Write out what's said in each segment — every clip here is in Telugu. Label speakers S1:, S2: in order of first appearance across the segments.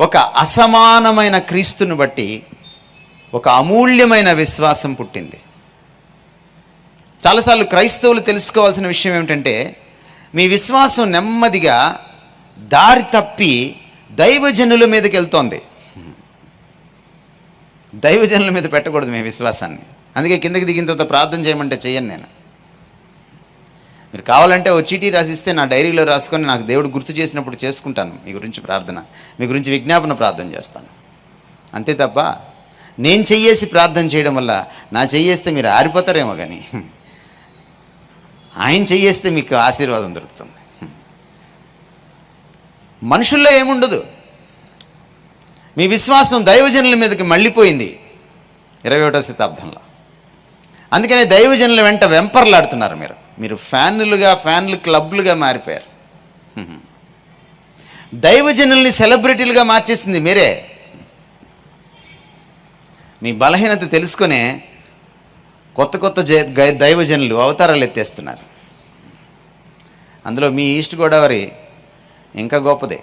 S1: ఒక అసమానమైన క్రీస్తుని బట్టి ఒక అమూల్యమైన విశ్వాసం పుట్టింది. చాలాసార్లు క్రైస్తవులు తెలుసుకోవాల్సిన విషయం ఏమిటంటే మీ విశ్వాసం నెమ్మదిగా దారి తప్పి దైవజనుల మీదకి వెళ్తోంది. దైవజనుల మీద పెట్టకూడదు మీ విశ్వాసాన్ని. అందుకే కిందకి దిగిన తర్వాత ప్రార్థన చేయమంటే చేయను నేను. మీరు కావాలంటే ఓ చీటీ రాసిస్తే నా డైరీలో రాసుకొని నాకు దేవుడు గుర్తు చేసినప్పుడు చేసుకుంటాను మీ గురించి ప్రార్థన మీ గురించి విజ్ఞాపన ప్రార్థన చేస్తాను. అంతే తప్ప నేను చెయ్యేసి ప్రార్థన చేయడం వల్ల నా చెయ్యేస్తే మీరు ఆరిపోతారేమో కానీ ఆయన చెయ్యేస్తే మీకు ఆశీర్వాదం దొరుకుతుంది. మనుషుల్లో ఏముండదు. మీ విశ్వాసం దైవజనుల మీదకి మళ్ళీపోయింది ఇరవై ఒకటో శతాబ్దంలో. అందుకనే దైవజనుల వెంట వెంపర్లాడుతున్నారు మీరు. మీరు ఫ్యాన్లుగా ఫ్యాన్లు క్లబ్లుగా మారిపోయారు. దైవజనుల్ని సెలబ్రిటీలుగా మార్చేసింది మీరే. మీ బలహీనత తెలుసుకునే కొత్త కొత్త దైవజనులు అవతారాలు ఎత్తేస్తున్నారు. అందులో మీ ఈస్ట్ గోదావరి ఇంకా గొప్పదే.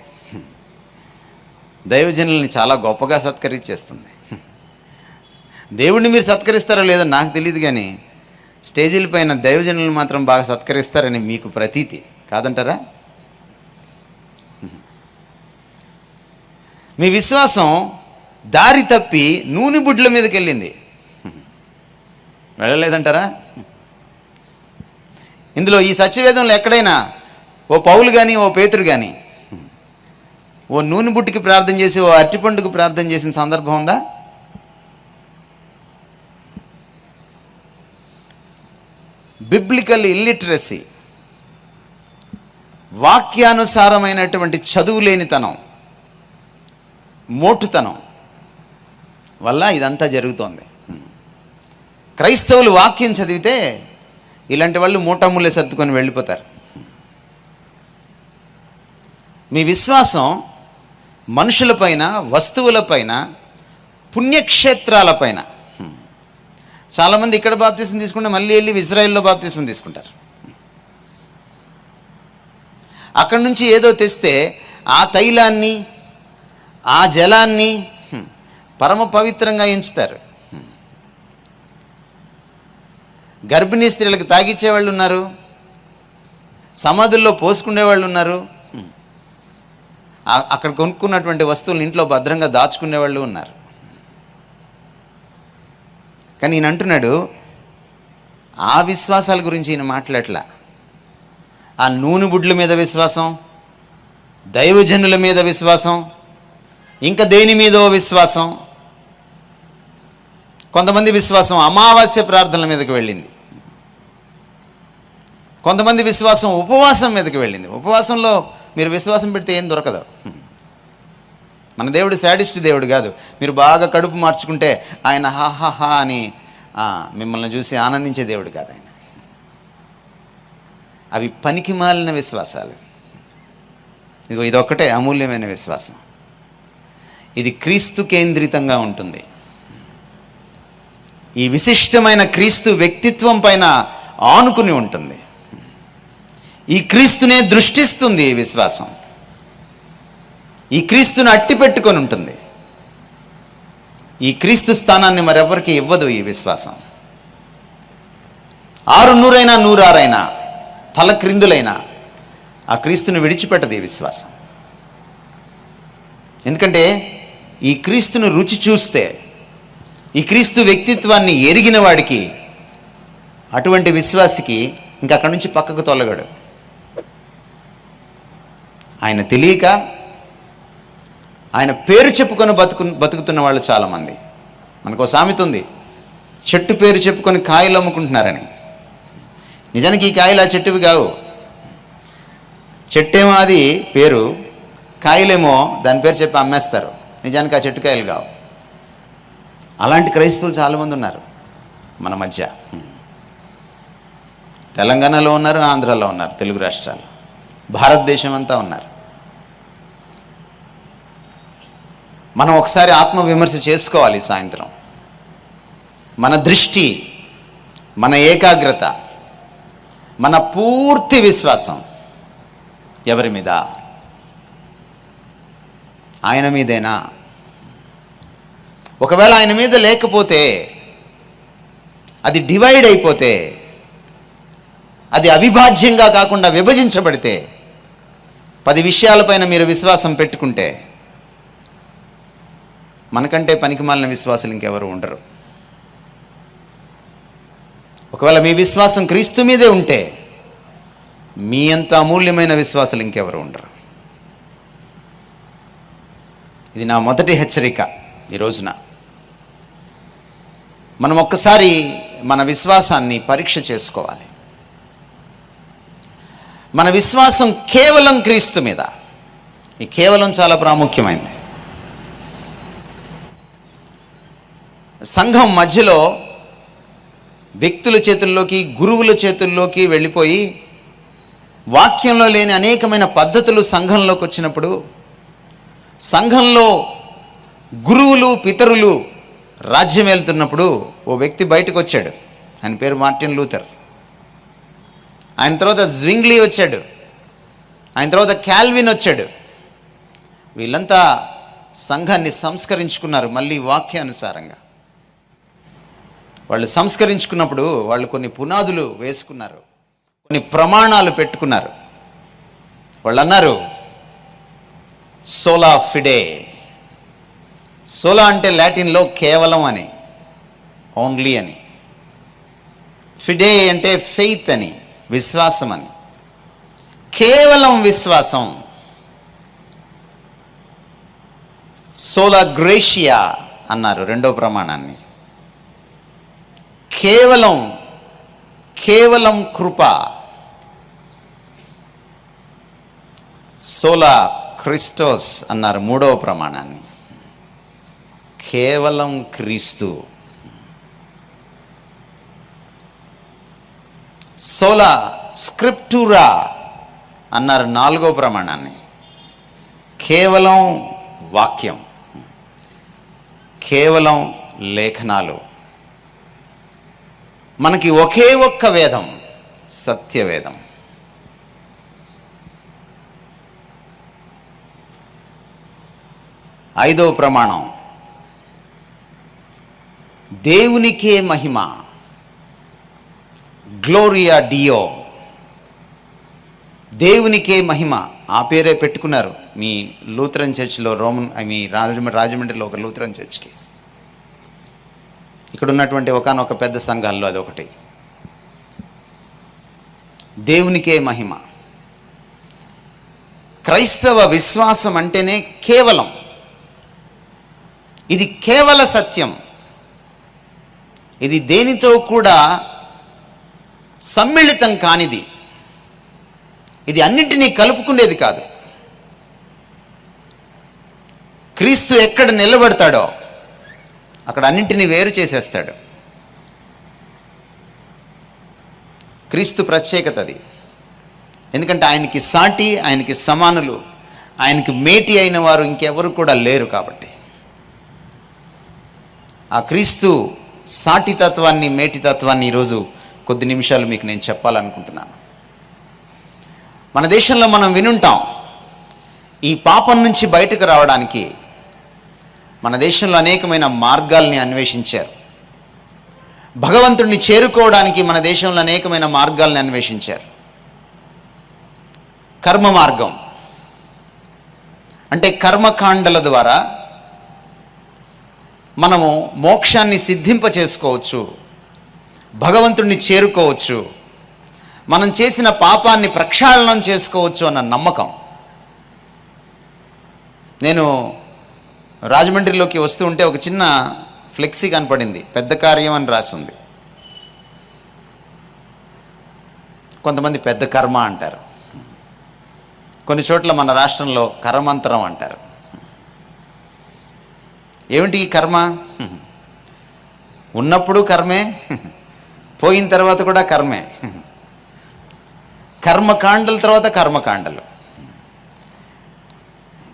S1: దైవజనుల్ని చాలా గొప్పగా సత్కరించేస్తుంది. దేవుణ్ణి మీరు సత్కరిస్తారో లేదో నాకు తెలియదు కానీ స్టేజీల పైన దైవజనులు మాత్రం బాగా సత్కరిస్తారని మీకు ప్రతీతి. కాదంటారా? మీ విశ్వాసం దారి తప్పి నూనె బుడ్ల మీదకి వెళ్ళింది వెళ్ళలేదంటారా? ఇందులో ఈ సత్యవేదంలో ఎక్కడైనా ఓ పౌలు కానీ ఓ పేతురు కానీ ఓ నూనె బుట్టికి ప్రార్థన చేసి ఓ అరటిపండుకు ప్రార్థన చేసిన సందర్భం ఉందా? బిబ్లికల్ ఇల్లిటరసీ వాక్యానుసారమైనటువంటి చదువు లేనితనం మోటుతనం వల్ల ఇదంతా జరుగుతోంది. క్రైస్తవులు వాక్యం చదివితే ఇలాంటి వాళ్ళు మూటములే సర్దుకొని వెళ్ళిపోతారు. మీ విశ్వాసం మనుషులపైన వస్తువులపైన పుణ్యక్షేత్రాలపైన చాలామంది ఇక్కడ బాప్తీసం తీసుకుంటే మళ్ళీ వెళ్ళి ఇజ్రాయెల్లో బాప్తీసం తీసుకుంటారు. అక్కడి నుంచి ఏదో తెస్తే ఆ తైలాన్ని ఆ జలాన్ని పరమ పవిత్రంగా ఎంచుతారు. గర్భిణీ స్త్రీలకు తాగిచ్చే వాళ్ళు ఉన్నారు. సమాధుల్లో పోసుకునే వాళ్ళు ఉన్నారు. అక్కడ కొనుక్కున్నటువంటి వస్తువులను ఇంట్లో భద్రంగా దాచుకునే వాళ్ళు ఉన్నారు. కానీ ఈయన అంటున్నాడు ఆ విశ్వాసాల గురించి ఈయన మాట్లాడలా ఆ నూనె బుడ్ల మీద విశ్వాసం దైవజనుల మీద విశ్వాసం ఇంకా దేని మీదో విశ్వాసం. కొంతమంది విశ్వాసం అమావాస్య ప్రార్థనల మీదకి వెళ్ళింది. కొంతమంది విశ్వాసం ఉపవాసం మీదకి వెళ్ళింది. ఉపవాసంలో మీరు విశ్వాసం పెడితే ఏం దొరకదు. మన దేవుడు శాడిస్ట్ దేవుడు కాదు. మీరు బాగా కడుపు మార్చుకుంటే ఆయన హాహాహా అని మిమ్మల్ని చూసి ఆనందించే దేవుడు కాదు ఆయన. అవి పనికి మాలిన విశ్వాసాలు. ఇదిగో ఇదొక్కటే అమూల్యమైన విశ్వాసం. ఇది క్రీస్తు కేంద్రితంగా ఉంటుంది. ఈ విశిష్టమైన క్రీస్తు వ్యక్తిత్వం పైన ఆనుకుని ఉంటుంది. ఈ క్రీస్తునే దృష్టిస్తుంది ఈ విశ్వాసం. ఈ క్రీస్తును అట్టి పెట్టుకొని ఉంటుంది. ఈ క్రీస్తు స్థానాన్ని మరెవరికి ఇవ్వదు ఈ విశ్వాసం. ఆరు నూరైనా నూరారైనా తల క్రిందులైనా ఆ క్రీస్తుని విడిచిపెట్టదు ఈ విశ్వాసం. ఎందుకంటే ఈ క్రీస్తును రుచి చూస్తే ఈ క్రీస్తు వ్యక్తిత్వాన్ని ఎరిగిన వాడికి అటువంటి విశ్వాసికి ఇంకా అక్కడి నుంచి పక్కకు తొలగడు. ఆయన తెలియక ఆయన పేరు చెప్పుకొని బతుకు బతుకుతున్న వాళ్ళు చాలామంది. మనకు సామెత ఉంది. చెట్టు పేరు చెప్పుకొని కాయలు అమ్ముకుంటున్నారని. నిజానికి ఈ కాయలు ఆ చెట్టువి కావు. చెట్టేమో అది పేరు కాయలేమో దాని పేరు చెప్పి అమ్మేస్తారు. నిజానికి ఆ చెట్టు కాయలు కావు. అలాంటి క్రైస్తవులు చాలామంది ఉన్నారు మన మధ్య. తెలంగాణలో ఉన్నారు ఆంధ్రాలో ఉన్నారు తెలుగు రాష్ట్రాల్లో. భారతదేశం అంతా ఉన్నారు. మనం ఒకసారి ఆత్మవిమర్శ చేసుకోవాలి సాయంత్రం. మన దృష్టి మన ఏకాగ్రత మన పూర్తి విశ్వాసం ఎవరి మీద? ఆయన మీదేనా? ఒకవేళ ఆయన మీద లేకపోతే అది డివైడ్ అయిపోతే అది అవిభాజ్యంగా కాకుండా విభజించబడితే పది విషయాలపైన మీరు విశ్వాసం పెట్టుకుంటే మనకంటే పనికిమాలిన విశ్వాసులు ఇంకెవరు ఉండరు. ఒకవేళ మీ విశ్వాసం క్రీస్తు మీదే ఉంటే మీ అంత అమూల్యమైన విశ్వాసాలు ఇంకెవరు ఉండరు. ఇది నా మొదటి హెచ్చరిక ఈ రోజున. మనం ఒక్కసారి మన విశ్వాసాన్ని పరీక్ష చేసుకోవాలి. మన విశ్వాసం కేవలం క్రీస్తు మీద. ఈ కేవలం చాలా ప్రాముఖ్యమైనది. సంఘం మధ్యలో వ్యక్తుల చేతుల్లోకి గురువుల చేతుల్లోకి వెళ్ళిపోయి వాక్యంలో లేని అనేకమైన పద్ధతులు సంఘంలోకి వచ్చినప్పుడు సంఘంలో గురువులు పితరులు రాజ్యం వెళ్తున్నప్పుడు ఓ వ్యక్తి బయటకు వచ్చాడు. ఆయన పేరు మార్టిన్ లూథర్. ఆయన తర్వాత జ్వింగ్లీ వచ్చాడు. ఆయన తర్వాత క్యాల్విన్ వచ్చాడు. వీళ్ళంతా సంఘాన్ని సంస్కరించుకున్నారు మళ్ళీ వాక్యానుసారంగా. వాళ్ళు సంస్కరించుకున్నప్పుడు వాళ్ళు కొన్ని పునాదులు వేసుకున్నారు. కొన్ని ప్రమాణాలు పెట్టుకున్నారు. వాళ్ళు అన్నారు సోలా ఫిడే. సోలా అంటే లాటిన్లో కేవలం అని ఓన్లీ అని. ఫిడే అంటే ఫెయిత్ అని విశ్వాసం అని. కేవలం విశ్వాసం. సోలా గ్రేషియా అన్నారు రెండో ప్రమాణాన్ని. కేవలం కేవలం కృప. సోలా క్రిస్టోస్ అన్నారు మూడవ ప్రమాణాన్ని. కేవలం క్రీస్తు. సోలా స్క్రిప్టూరా అన్నారు నాలుగో ప్రమాణాన్ని. కేవలం వాక్యం. కేవలం లేఖనాలు. మనకి ఒకే ఒక్క వేదం సత్యవేదం. ఐదవ ప్రమాణం. దేవునికే మహిమ గ్లోరియా డియో. దేవునికే మహిమ ఆ పేరే పెట్టుకున్నారు మీ లూథరన్ చర్చ్లో రోమన్ ఐ మీ రాజమండ్రి రాజమండ్రిలో ఒక లూథరన్ చర్చ్కి. ఇక్కడ ఉన్నటువంటి ఒకనొక పెద్ద సంఘాల్లో అదొకటి దేవునికే మహిమ. క్రైస్తవ విశ్వాసం అంటేనే కేవలం. ఇది కేవల సత్యం. ఇది దేనితో కూడా సమ్మిళితం కానిది. ఇది అన్నింటినీ కలుపుకునేది కాదు. క్రీస్తు ఎక్కడ నిలబడతాడో అక్కడ అన్నింటినీ వేరు చేసేస్తాడు. క్రీస్తు ప్రత్యేకత అది. ఎందుకంటే ఆయనకి సాటి ఆయనకి సమానులు ఆయనకి మేటి అయిన వారు ఇంకెవరు కూడా లేరు కాబట్టి. ఆ క్రీస్తు సాటి తత్వాన్ని మేటి తత్వాన్ని ఈరోజు కొద్ది నిమిషాలు మీకు నేను చెప్పాలనుకుంటున్నాను. మన దేశంలో మనం వినుంటాం ఈ పాపం నుంచి బయటకు రావడానికి మన దేశంలో అనేకమైన మార్గాల్ని అన్వేషించారు. భగవంతుడిని చేరుకోవడానికి మన దేశంలో అనేకమైన మార్గాల్ని అన్వేషించారు. కర్మ మార్గం. అంటే కర్మకాండల ద్వారా మనము మోక్షాన్ని సిద్ధింప చేసుకోవచ్చు. భగవంతుడిని చేరుకోవచ్చు. మనం చేసిన పాపాన్ని ప్రక్షాళనం చేసుకోవచ్చు అన్న నమ్మకం. నేను రాజమండ్రిలోకి వస్తూ ఉంటే ఒక చిన్న ఫ్లెక్సీ కనపడింది. పెద్ద కార్యం అని రాసి ఉంది కొంతమంది పెద్ద కర్మ అంటారు. కొన్ని చోట్ల మన రాష్ట్రంలో కర్మంతరం అంటారు. ఏమిటి ఈ కర్మ? ఉన్నప్పుడు కర్మే పోయిన తర్వాత కూడా కర్మే. కర్మకాండల తర్వాత కర్మకాండలు.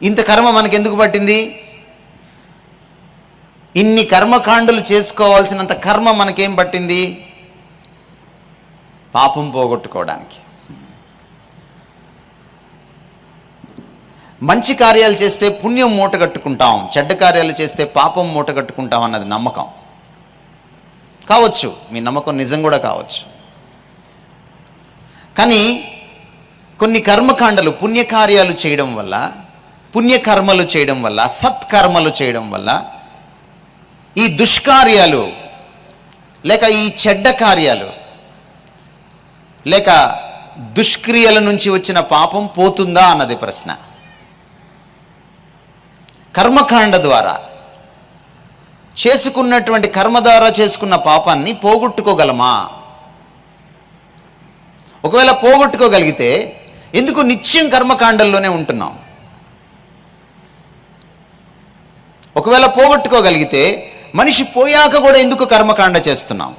S1: ఇంత కర్మ మనకెందుకు పట్టింది? ఇన్ని కర్మకాండలు చేసుకోవాల్సినంత కర్మ మనకేం పట్టింది? పాపం పోగొట్టుకోవడానికి. మంచి కార్యాలు చేస్తే పుణ్యం మూట కట్టుకుంటాం చెడ్డ కార్యాలు చేస్తే పాపం మూట కట్టుకుంటాం అన్నది నమ్మకం. కావచ్చు మీ నమ్మకం నిజం కూడా కావచ్చు. కానీ కొన్ని కర్మకాండలు పుణ్యకార్యాలు చేయడం వల్ల పుణ్యకర్మలు చేయడం వల్ల సత్కర్మలు చేయడం వల్ల ఈ దుష్కార్యాలు లేక ఈ చెడ్డ కార్యాలు లేక దుష్క్రియల నుంచి వచ్చిన పాపం పోతుందా అన్నది ప్రశ్న. కర్మకాండ ద్వారా చేసుకున్నటువంటి కర్మ ద్వారా చేసుకున్న పాపాన్ని పోగొట్టుకోగలమా? ఒకవేళ పోగొట్టుకోగలిగితే ఎందుకు నిత్యం కర్మకాండల్లోనే ఉంటున్నాం? ఒకవేళ పోగొట్టుకోగలిగితే మనిషి పోయాక కూడా ఎందుకు కర్మకాండ చేస్తున్నాం?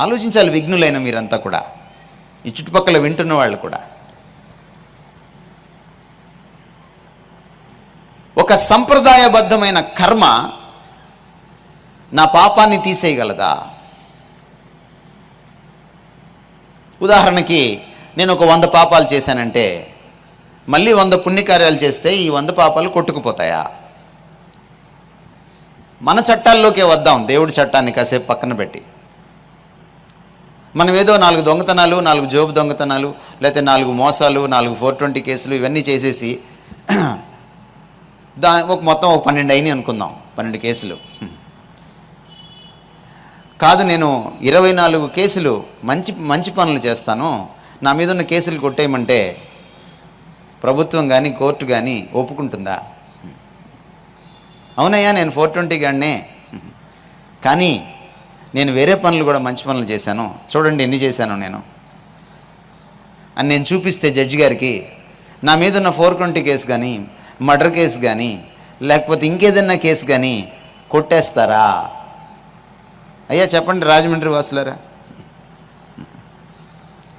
S1: ఆలోచించాలి విఘ్నులైన మీరంతా కూడా. ఈ చుట్టుపక్కల వింటున్న వాళ్ళు కూడా. ఒక సంప్రదాయబద్ధమైన కర్మ నా పాపాన్ని తీసేయగలదా? ఉదాహరణకి నేను ఒక వంద పాపాలు చేశానంటే మళ్ళీ వంద పుణ్యకార్యాలు చేస్తే ఈ వంద పాపాలు కొట్టుకుపోతాయా? మన చట్టాల్లోకే వద్దాం దేవుడి చట్టాన్ని కాసేపు పక్కన పెట్టి. మనం ఏదో నాలుగు దొంగతనాలు నాలుగు జోబు దొంగతనాలు లేకపోతే నాలుగు మోసాలు నాలుగు ఫోర్ ట్వంటీ కేసులు ఇవన్నీ చేసేసి దా ఒక మొత్తం ఒక పన్నెండు అయినాయి అనుకుందాం పన్నెండు కేసులు. కాదు నేను ఇరవై నాలుగు కేసులు మంచి మంచి పనులు చేస్తాను. నా మీద ఉన్న కేసులు కొట్టేయమంటే ప్రభుత్వం కానీ కోర్టు కానీ ఒప్పుకుంటుందా? అవునయ్యా నేను ఫోర్ ట్వంటీ గాడినే. కానీ నేను వేరే పనులు కూడా మంచి పనులు చేశాను. చూడండి ఎన్ని చేశాను నేను. అని నేను చూపిస్తే జడ్జి గారికి నా మీద ఉన్న ఫోర్ ట్వంటీ కేసు కానీ మర్డర్ కేసు కానీ లేకపోతే ఇంకేదన్నా కేసు కానీ కొట్టేస్తారా? అయ్యా చెప్పండి రాజమండ్రి వాసులారా.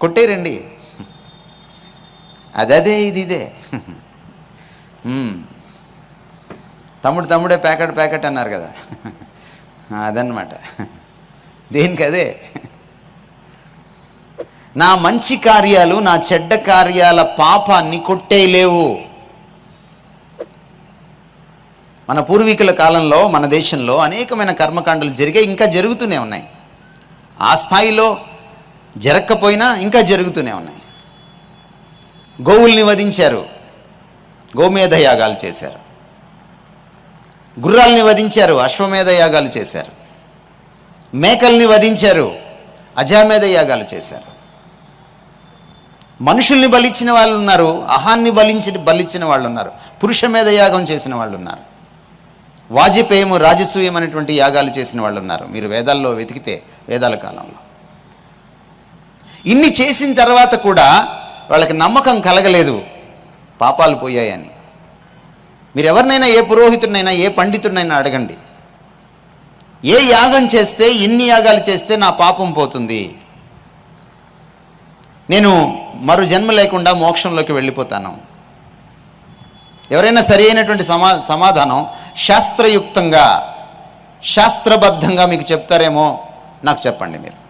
S1: కొట్టేరండి. అదదే ఇది ఇదే తమ్ముడు తమ్ముడే ప్యాకెట్ ప్యాకెట్ అన్నారు కదా. అదన్నమాట. దేనికి అదే నా మంచి కార్యాలు నా చెడ్డ కార్యాల పాపాన్ని కొట్టేయలేవు. మన పూర్వీకుల కాలంలో మన దేశంలో అనేకమైన కర్మకాండలు జరిగాయి ఇంకా జరుగుతూనే ఉన్నాయి. ఆ స్థాయిలో జరగకపోయినా ఇంకా జరుగుతూనే ఉన్నాయి. గోవుల్ని వధించారు. గోమేధ యాగాలు చేశారు. గుర్రాల్ని వధించారు అశ్వమేధ యాగాలు చేశారు. మేకల్ని వధించారు అజామేధ యాగాలు చేశారు. మనుషుల్ని బలిచ్చిన వాళ్ళు ఉన్నారు అహాన్ని బలించి బలిచ్చిన వాళ్ళు ఉన్నారు పురుష మీద యాగం చేసిన వాళ్ళు ఉన్నారు వాజపేయము రాజసూయం అనేటువంటి యాగాలు చేసిన వాళ్ళు ఉన్నారు మీరు వేదాల్లో వెతికితే వేదాల కాలంలో. ఇన్ని చేసిన తర్వాత కూడా వాళ్ళకి నమ్మకం కలగలేదు. పాపాలు పోయాయని. మీరు ఎవరినైనా ఏ పురోహితుడినైనా ఏ పండితుడినైనా అడగండి. ఏ యాగం చేస్తే ఎన్ని యాగాలు చేస్తే నా పాపం పోతుంది? నేను మరో జన్మ లేకుండా మోక్షంలోకి వెళ్ళిపోతాను. ఎవరైనా సరి అయినటువంటి సమా సమాధానం శాస్త్రయుక్తంగా శాస్త్రబద్ధంగా మీకు చెప్తారేమో నాకు చెప్పండి మీరు.